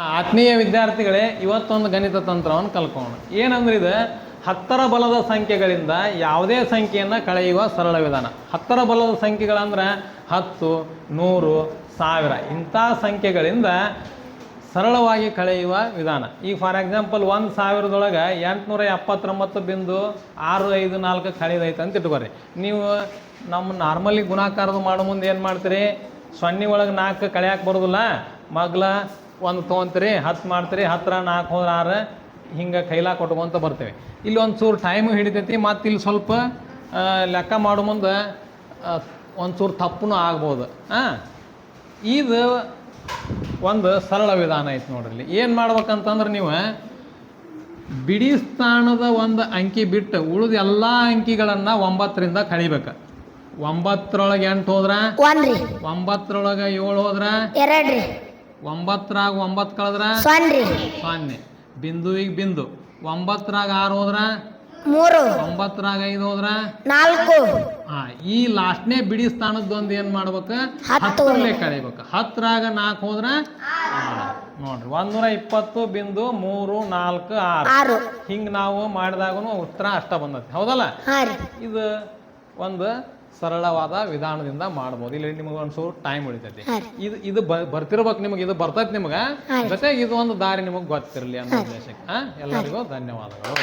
ಆತ್ಮೀಯ ವಿದ್ಯಾರ್ಥಿಗಳೇ, ಇವತ್ತೊಂದು ಗಣಿತ ತಂತ್ರವನ್ನು ಕಲ್ಕೋಣ. ಏನಂದ್ರೆ ಇದು, ಹತ್ತರ ಬಲದ ಸಂಖ್ಯೆಗಳಿಂದ ಯಾವುದೇ ಸಂಖ್ಯೆಯನ್ನು ಕಳೆಯುವ ಸರಳ ವಿಧಾನ. ಹತ್ತರ ಬಲದ ಸಂಖ್ಯೆಗಳಂದ್ರೆ ಹತ್ತು, ನೂರು, ಸಾವಿರ. ಇಂಥ ಸಂಖ್ಯೆಗಳಿಂದ ಸರಳವಾಗಿ ಕಳೆಯುವ ವಿಧಾನ. ಈಗ ಫಾರ್ ಎಕ್ಸಾಂಪಲ್ ಒಂದು ಸಾವಿರದೊಳಗೆ ಎಂಟುನೂರ ಎಪ್ಪತ್ತೊಂಬತ್ತು ಬಿಂದು ಆರು ಐದು ನಾಲ್ಕು ಕಳೆದೈತೆ ಅಂತ ಇಟ್ಕೋರಿ. ನೀವು ನಮ್ಮ ನಾರ್ಮಲಿ ಗುಣಾಕಾರದ ಮಾಡೋ ಮುಂದೆ ಏನು ಮಾಡ್ತೀರಿ? ಸೊನ್ನೆ ಒಳಗೆ ನಾಲ್ಕು ಕಳೆಯಕ್ಕೆ ಬರೋದಿಲ್ಲ. ಮಗ್ಲ ಒಂದು ತೊಗೊಂತೀರಿ ಹತ್ತು ಮಾಡ್ತೀರಿ ಹತ್ತಿರ ನಾಲ್ಕು ಹೋದ್ರೆ ಆರು ಹಿಂಗೆ ಕೈಲಾ ಕೊಟ್ಕೊಂತ ಬರ್ತೇವೆ. ಇಲ್ಲಿ ಒಂದು ಚೂರು ಟೈಮು ಹಿಡಿತೈತಿ ಮತ್ತು ಇಲ್ಲಿ ಸ್ವಲ್ಪ ಲೆಕ್ಕ ಮಾಡೋ ಮುಂದೆ ಒಂದು ಚೂರು ತಪ್ಪು ಆಗ್ಬೋದು. ಹಾಂ ಇದು ಒಂದು ಸರಳ ವಿಧಾನ ಐತೆ ನೋಡ್ರಿ ಇಲ್ಲಿ. ಏನು ಮಾಡ್ಬೇಕಂತಂದ್ರೆ ನೀವು ಬಿಡಿ ಸ್ಥಾನದ ಒಂದು ಅಂಕಿ ಬಿಟ್ಟು ಉಳಿದ ಎಲ್ಲ ಅಂಕಿಗಳನ್ನು ಒಂಬತ್ತರಿಂದ ಕಳಿಬೇಕು. ಒಂಬತ್ತರೊಳಗೆ ಎಂಟು ಹೋದ್ರೆ? ಒಂಬತ್ತರೊಳಗೆ ಏಳು ಹೋದ್ರೆ? ಒಂಬತ್ತರಾಗ ಒಂಬತ್ತು ಕಳೆದ್ರ? ಸೊನ್ನೆ ಸೊನ್ನೆ. ಬಿಂದುವಿಗೆ ಬಿಂದು. ಒಂಬತ್ತರಾಗ ಆರು ಹೋದ್ರ? ಮೂರು. ಒಂಬತ್ತರಾಗ ಐದು ಹೋದ್ರ? ನಾಲ್ಕು. ಹಾ ಈ ಲಾಸ್ಟ್ನೇ ಬಿಡಿ ಸ್ಥಾನದೊಂದು ಏನ್ ಮಾಡ್ಬೇಕು? ಹತ್ತು. ಹತ್ತರಲ್ಲೇ ಕಳಿಬೇಕು. ಹತ್ತರಾಗ ನಾಲ್ಕು ಹೋದ್ರ. ನೋಡ್ರಿ ಒಂದೂರ ಇಪ್ಪತ್ತು ಬಿಂದು ಮೂರು ನಾಲ್ಕು ಆರು. ಹಿಂಗ್ ನಾವು ಮಾಡಿದಾಗೂ ಉತ್ತರ ಅಷ್ಟ ಬಂದೈತಿ ಹೌದಲ್ಲ? ಇದು ಒಂದು ಸರಳವಾದ ವಿಧಾನದಿಂದ ಮಾಡ್ಬೋದು. ಇಲ್ಲಿ ನಿಮಗೆ ಒಂದು ಸ್ವಲ್ಪ ಟೈಮ್ ಉಳಿತೈತಿ. ಇದು ಇದು ಬರ್ತಿರ್ಬೇಕು ನಿಮಗೆ ಇದು ಬರ್ತೈತಿ ನಿಮಗೆ. ಜೊತೆಗೆ ಇದು ಒಂದು ದಾರಿ ನಿಮಗೆ ಗೊತ್ತಿರಲಿ ಅನ್ನೋ ಉದ್ದೇಶಕ್ಕೆ. ಎಲ್ಲರಿಗೂ ಧನ್ಯವಾದಗಳು.